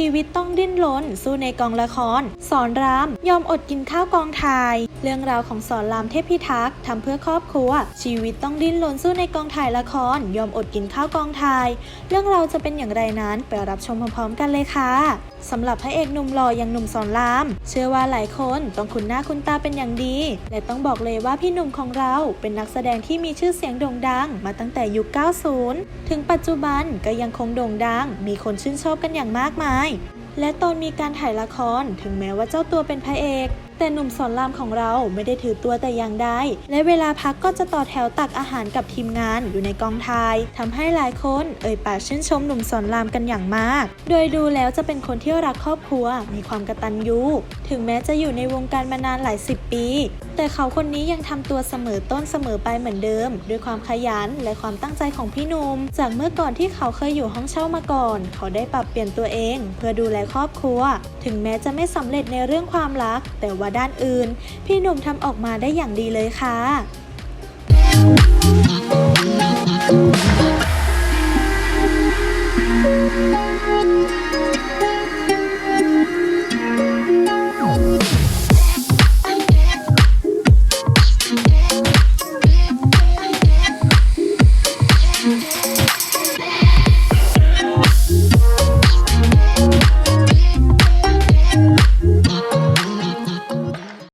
ชีวิตต้องดิ้นรนสู้ในกองละคร สอนราม ยอมอดกินข้าวกองถ่าย เรื่องราวของสอนรามเทพพิทักษ์ทำเพื่อครอบครัว ชีวิตต้องดิ้นรนสู้ในกองถ่ายละคร ยอมอดกินข้าวกองถ่าย เรื่องราวจะเป็นอย่างไรนั้นไปรับชมพร้อมๆกันเลยค่ะสำหรับพระเอกหนุ่มหล่ออย่างหนุ่มสอนราม เชื่อว่าหลายคนต้องคุ้นหน้าคุ้นตาเป็นอย่างดี และต้องบอกเลยว่าพี่หนุ่มของเราเป็นนักแสดงที่มีชื่อเสียงโด่งดัง มาตั้งแต่ยุค 90 ถึงปัจจุบันก็ยังคงโด่งดัง มีคนชื่นชอบกันอย่างมากมายและตอนมีการถ่ายละครถึงแม้ว่าเจ้าตัวเป็นพระเอก แต่หนุ่มสอนรามของเราไม่ได้ถือตัวแต่อย่างใดและเวลาพักก็จะต่อแถวตักอาหารกับทีมงานอยู่ในกองถ่ายทำให้หลายคนเอ่ยปากชื่นชมหนุ่มสอนรามกันอย่างมาก โดยดูแล้วจะเป็นคนที่รักครอบครัว มีความกตัญญูถึงแม้จะอยู่ในวงการมานานหลายสิบปี แต่เขาคนนี้ยังทำตัวเสมอต้นเสมอไปเหมือนเดิม ด้วยความขยันและความตั้งใจของพี่หนุ่มจากเมื่อก่อนที่เขาเคยอยู่ห้องเช่ามาก่อน เขาได้ปรับเปลี่ยนตัวเอง เพื่อดูแลครอบครัว ถึงแม้จะไม่สำเร็จในเรื่องความรัก แต่ว่าว่าด้านอื่น พี่หนุ่มทำออกมาได้อย่างดีเลยค่ะ Yeah.